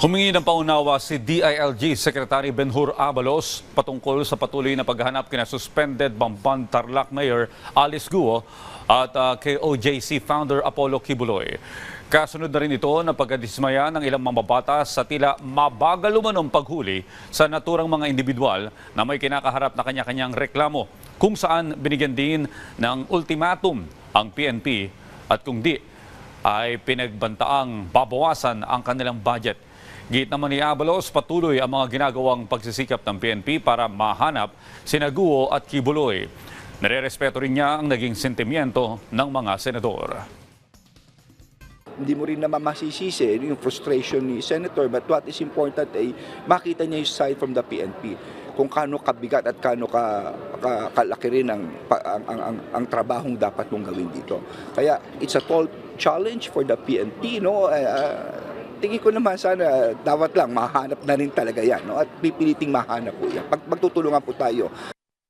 Humingi ng paunawa si DILG Secretary Benhur Abalos patungkol sa patuloy na paghahanap kina suspended Bamban Tarlac Mayor Alice Guo at ah, kay OJC founder Apollo Kibuloy. Kasunod na rin ito na pagkadismaya ng ilang mambabatas sa tila mabagal umanong paghuli sa naturang mga individual na may kinakaharap na kanya-kanyang reklamo kung saan binigyan din ng ultimatum ang PNP at kung di ay pinagbantaang babawasan ang kanilang budget. Git naman ni Abalos, patuloy ang mga ginagawang pagsisikap ng PNP para mahanap sina Guo at Kibuloy. Nare-respeto rin niya ang naging sentimiento ng mga senador. hindi mo rin naman masisisi yung frustration ni Senator but what is important ay makita niya yung side from the PNP kung kano kabigat at kano ka, ka kalaki rin ang, ang, ang, ang, ang trabahong dapat mong gawin dito. Kaya it's a tall challenge for the PNP. No? Eh, ah, tingin ko naman sana dapat lang mahanap na rin talaga yan no? at pipiliting mahanap po yan. Pag, magtutulungan po tayo